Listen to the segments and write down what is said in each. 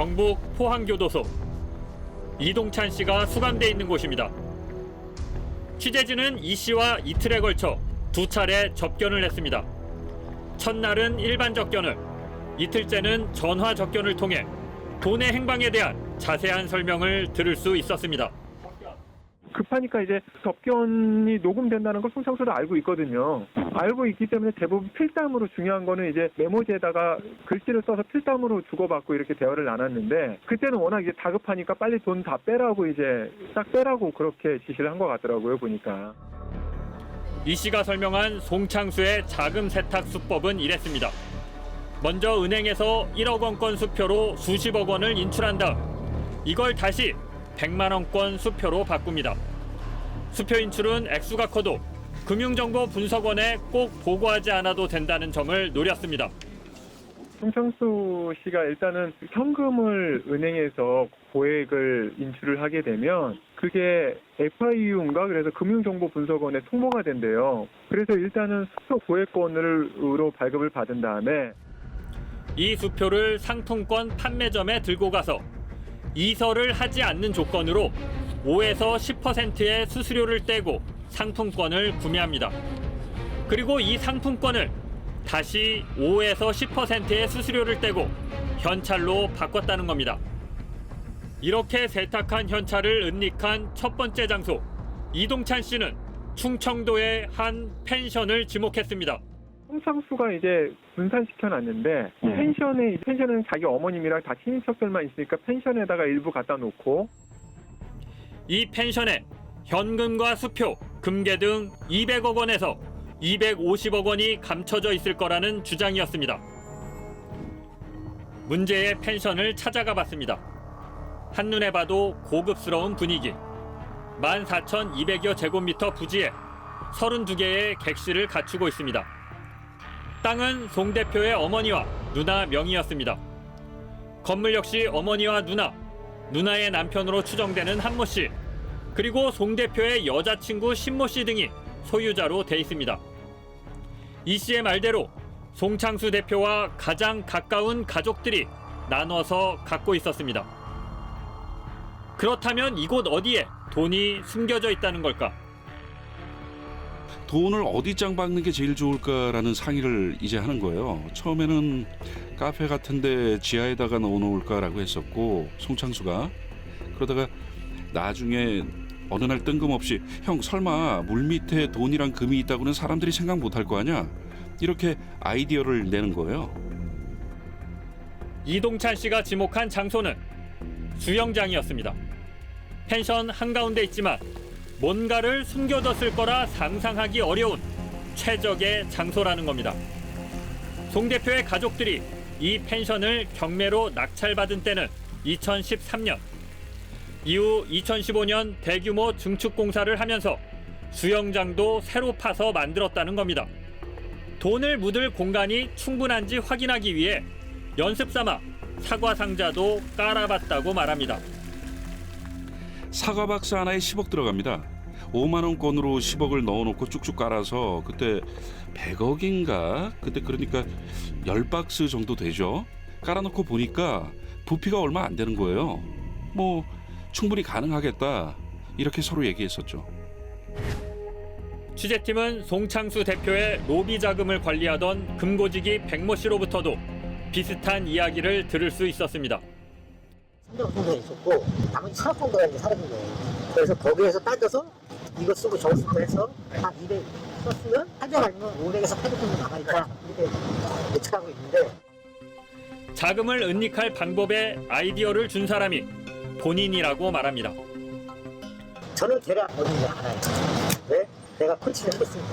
경북 포항교도소. 이동찬 씨가 수감돼 있는 곳입니다. 취재진은 이 씨와 이틀에 걸쳐 두 차례 접견을 했습니다. 첫날은 일반 접견을, 이틀째는 전화 접견을 통해 돈의 행방에 대한 자세한 설명을 들을 수 있었습니다. 급하니까 이제 접견이 녹음된다는 걸 송창수도 알고 있거든요. 알고 있기 때문에 대부분 필담으로 중요한 거는 이제 메모지에다가 글씨를 써서 필담으로 주고받고 이렇게 대화를 나눴는데 그때는 워낙 이제 다급하니까 빨리 돈 다 빼라고 이제 딱 빼라고 그렇게 지시를 한 것 같더라고요 보니까. 이 씨가 설명한 송창수의 자금 세탁 수법은 이랬습니다. 먼저 은행에서 1억 원권 수표로 수십억 원을 인출한 다음 이걸 다시 100만 원권 수표로 바꿉니다. 수표 인출은 액수가 커도 금융정보 분석원에 꼭 보고하지 않아도 된다는 점을 노렸습니다. 송창수 씨가 일단은 현금을 은행에서 고액을 인출을 하게 되면 그게 FIU인가 그래서 금융정보분석원에 통보가 된대요. 그래서 일단은 수표 고액권으로 발급을 받은 다음에 이 수표를 상품권 판매점에 들고 가서 이설을 하지 않는 조건으로 5에서 10%의 수수료를 떼고 상품권을 구매합니다. 그리고 이 상품권을 다시 5에서 10%의 수수료를 떼고 현찰로 바꿨다는 겁니다. 이렇게 세탁한 현찰을 은닉한 첫 번째 장소 이동찬 씨는 충청도의 한 펜션을 지목했습니다. 송창수가 이제 분산시켜 놨는데 네. 펜션에 펜션은 자기 어머님이랑 다 친인척들만 있으니까 펜션에다가 일부 갖다 놓고 이 펜션에 현금과 수표, 금괴 등 200억 원에서 250억 원이 감춰져 있을 거라는 주장이었습니다. 문제의 펜션을 찾아가 봤습니다. 한눈에 봐도 고급스러운 분위기. 14,200여 제곱미터 부지에 32개의 객실을 갖추고 있습니다. 땅은 송 대표의 어머니와 누나 명의였습니다. 건물 역시 어머니와 누나, 누나의 남편으로 추정되는 한모 씨, 그리고 송 대표의 여자친구 신모 씨 등이 소유자로 돼 있습니다. 이 씨의 말대로 송창수 대표와 가장 가까운 가족들이 나눠서 갖고 있었습니다. 그렇다면 이곳 어디에 돈이 숨겨져 있다는 걸까? 돈을 어디 짱 박는 게 제일 좋을까라는 상의를 이제 하는 거예요. 처음에는 카페 같은데 지하에다가 넣어놓을까라고 했었고 송창수가 그러다가 나중에 어느 날 뜬금없이 형 설마 물 밑에 돈이랑 금이 있다고는 사람들이 생각 못할 거 아니야? 이렇게 아이디어를 내는 거예요. 이동찬 씨가 지목한 장소는 수영장이었습니다. 펜션 한가운데 있지만 뭔가를 숨겨뒀을 거라 상상하기 어려운 최적의 장소라는 겁니다. 송 대표의 가족들이 이 펜션을 경매로 낙찰받은 때는 2013년. 이후 2015년 대규모 증축 공사를 하면서 수영장도 새로 파서 만들었다는 겁니다. 돈을 묻을 공간이 충분한지 확인하기 위해 연습 삼아 사과 상자도 깔아봤다고 말합니다. 사과 박스 하나에 10억 들어갑니다. 5만 원권으로 10억을 넣어놓고 쭉쭉 깔아서 그때 100억인가 그때 그러니까 10박스 정도 되죠. 깔아놓고 보니까 부피가 얼마 안 되는 거예요. 뭐 충분히 가능하겠다 이렇게 서로 얘기했었죠. 취재팀은 송창수 대표의 로비 자금을 관리하던 금고지기 백모 씨로부터도 비슷한 이야기를 들을 수 있었습니다. 300억 정도 있었고 나머지 4억 정도가 이제 사라진 거예요. 그래서 거기에서 따져서 이거 쓰고 저거 쓰고 해서 한 200 썼으면 800 아니면 500에서 800 정도 남아있다 이렇게 예측하고 있는데 자금을 은닉할 방법에 아이디어를 준 사람이 본인이라고 말합니다. 저는 대략 어딘지 알아요. 왜? 내가 코치를 했으니까.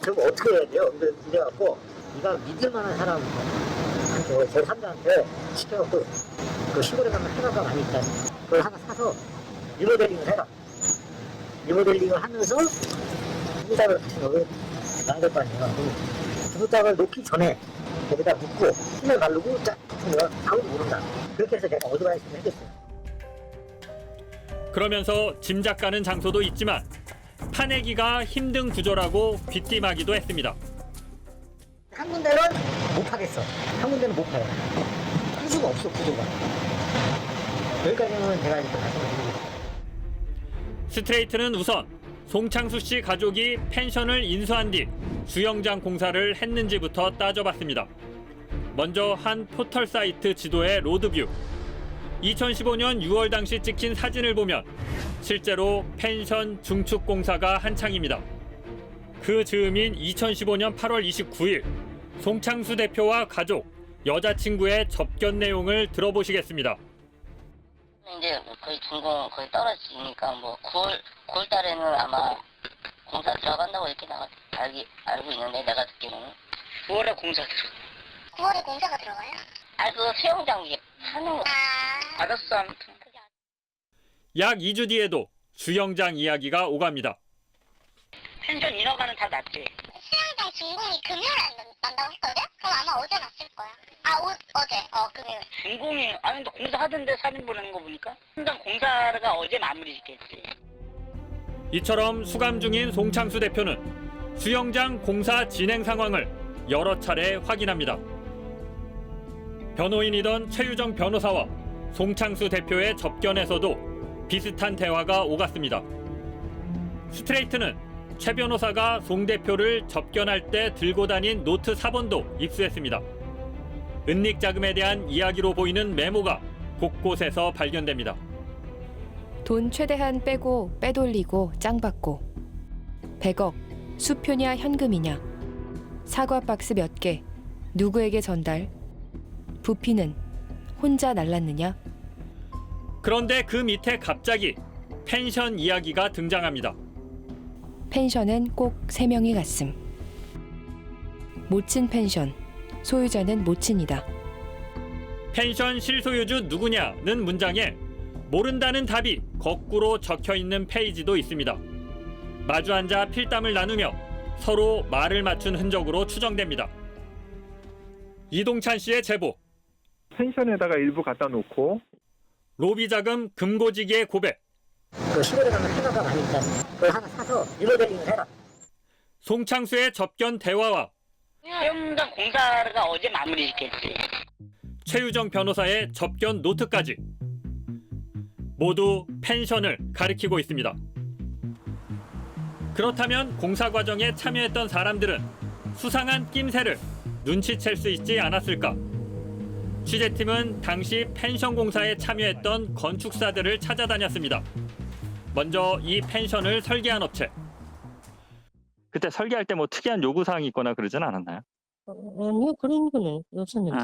그럼 어떻게 해야 돼요? 이래갖고 네가 믿을 만한 사람한테 제 3자한테 시켜갖고 그 시골에 가면 많이 있다. 그걸 하나 사서 리모델링을 해라. 리모델링을 하면서 두부닭을 같이 넣어야 나될 거 아니에요. 두부닭을 놓기 전에 거기다 묻고 힘을 바르고 쫙 붙으면 아무도 모른다. 그렇게 해서 제가 어드바이스를 해줬어요. 그러면서 짐작 가는 장소도 있지만 파내기가 힘든 구조라고 귀띔하기도 했습니다. 한 군데는 못 파겠어. 한 군데는 못 파요. 할 수가 없어, 구조가. 여기까지는 제가 이렇게 말씀을 드리겠습니다. 스트레이트는 우선 송창수 씨 가족이 펜션을 인수한 뒤 수영장 공사를 했는지부터 따져봤습니다. 먼저 한 포털 사이트 지도의 로드뷰. 2015년 6월 당시 찍힌 사진을 보면 실제로 펜션 중축 공사가 한창입니다. 그 즈음인 2015년 8월 29일 송창수 대표와 가족, 여자친구의 접견 내용을 들어보시겠습니다. 이제 거의 준공 거의 떨어지니까 뭐 9월 9월 달에는 아마 공사 들어간다고 이렇게 나 알기 알고 있는데 내가 듣기로는 9월에 공사 들어. 9월에 공사가 들어가요? 아그 수영장 위에 하는 거. 아, 알았어 아무튼. 약 2주 뒤에도 수영장 이야기가 오갑니다. 펜션 인허가는 다 났지. 수영장 준공이 금요일에 난- 난다고 했거든? 그럼 아마 어제 났을 거야. 아, 오, 어제. 어, 금요일. 준공이 아니 근데 공사하던데 사진 보내는 거 보니까 현장 공사가 어제 마무리 짓겠지. 이처럼 수감 중인 송창수 대표는 수영장 공사 진행 상황을 여러 차례 확인합니다. 변호인이던 최유정 변호사와 송창수 대표의 접견에서도 비슷한 대화가 오갔습니다. 스트레이트는 최 변호사가 송 대표를 접견할 때 들고 다닌 노트 4번도 입수했습니다. 은닉 자금에 대한 이야기로 보이는 메모가 곳곳에서 발견됩니다. 돈 최대한 빼고 빼돌리고 짱 받고 100억 수표냐 현금이냐 사과 박스 몇 개 누구에게 전달 부피는 혼자 날랐느냐 그런데 그 밑에 갑자기 펜션 이야기가 등장합니다. 펜션은 꼭 세명이 갔음 모친 펜션 소유자는 모친이다 펜션 실소유주 누구냐는 문장에 모른다는 답이 거꾸로 적혀 있는 페이지도 있습니다. 마주 앉아 필담을 나누며 서로 말을 맞춘 흔적으로 추정됩니다. 이동찬 씨의 제보, 펜션에다가 일부 갖다 놓고 로비 자금 금고지기의 고백, 그 시골에 가면 생각가 많이 있잖아. 그걸 하나 사서 리모델링을 해라. 송창수의 접견 대화와 수영장 공사가 어제 마무리 짓겠지. 최유정 변호사의 접견 노트까지 모두 펜션을 가리키고 있습니다. 그렇다면 공사 과정에 참여했던 사람들은 수상한 낌새를 눈치챌 수 있지 않았을까? 취재팀은 당시 펜션 공사에 참여했던 건축사들을 찾아다녔습니다. 먼저 이 펜션을 설계한 업체. 그때 설계할 때 뭐 특이한 요구 사항이 있거나 그러진 않았나요? 아니요, 그런 거는 없었는데.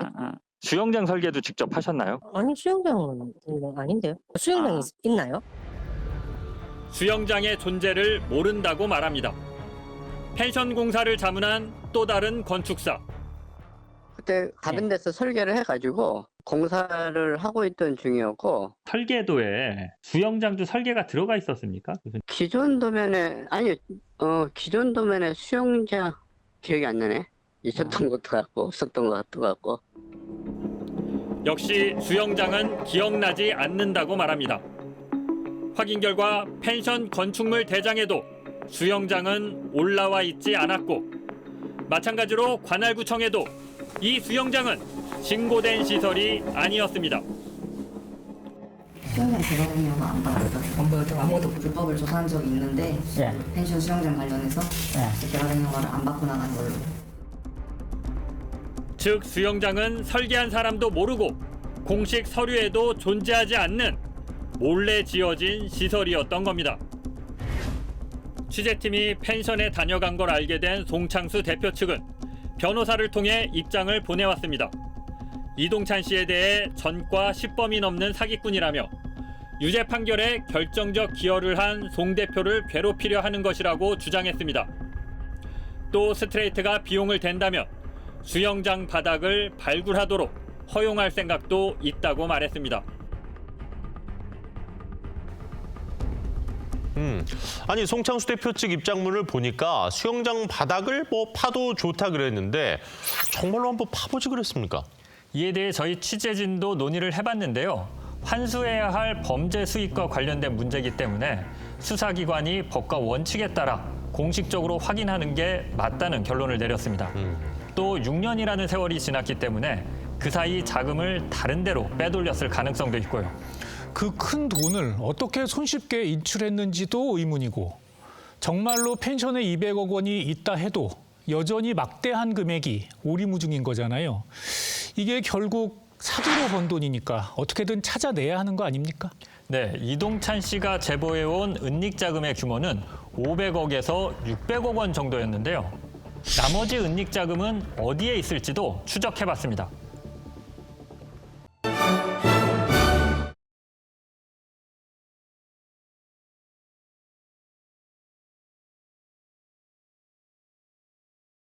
수영장 설계도 직접 하셨나요? 아니, 수영장은 뭐 아닌데요. 수영장이 아. 있- 있나요? 수영장의 존재를 모른다고 말합니다. 펜션 공사를 자문한 또 다른 건축사. 그때 다른 데서 설계를 해가지고 공사를 하고 있던 중이었고 설계도에 수영장도 설계가 들어가 있었습니까? 기존 도면에 아니 어 기존 도면에 수영장 기억이 안 나네 있었던 것도 같고 없었던 것도 같고 역시 수영장은 기억나지 않는다고 말합니다. 확인 결과 펜션 건축물 대장에도 수영장은 올라와 있지 않았고 마찬가지로 관할구청에도 이 수영장은 신고된 시설이 아니었습니다. 수영장 대관령은 안 받았어요. 뭐 아무것도 불법을 조사한 적이 있는데 예. 펜션 수영장 관련해서 예. 대관령을 안 받고 나간 걸로. 즉 수영장은 설계한 사람도 모르고 공식 서류에도 존재하지 않는 몰래 지어진 시설이었던 겁니다. 취재팀이 펜션에 다녀간 걸 알게 된 송창수 대표 측은 변호사를 통해 입장을 보내왔습니다. 이동찬 씨에 대해 전과 10범이 넘는 사기꾼이라며 유죄 판결에 결정적 기여를 한 송 대표를 괴롭히려 하는 것이라고 주장했습니다. 또 스트레이트가 비용을 댄다면 수영장 바닥을 발굴하도록 허용할 생각도 있다고 말했습니다. 음, 아니 송창수 대표 측 입장문을 보니까 수영장 바닥을 뭐 파도 좋다 그랬는데 정말로 한번 파보지 그랬습니까? 이에 대해 저희 취재진도 논의를 해봤는데요. 환수해야 할 범죄 수익과 관련된 문제이기 때문에 수사기관이 법과 원칙에 따라 공식적으로 확인하는 게 맞다는 결론을 내렸습니다. 또 6년이라는 세월이 지났기 때문에 그 사이 자금을 다른 데로 빼돌렸을 가능성도 있고요. 그 큰 돈을 어떻게 손쉽게 인출했는지도 의문이고 정말로 펜션에 200억 원이 있다 해도 여전히 막대한 금액이 오리무중인 거잖아요. 이게 결국 사기로 번 돈이니까 어떻게든 찾아내야 하는 거 아닙니까? 네, 이동찬 씨가 제보해온 은닉 자금의 규모는 500억에서 600억 원 정도였는데요. 나머지 은닉 자금은 어디에 있을지도 추적해봤습니다.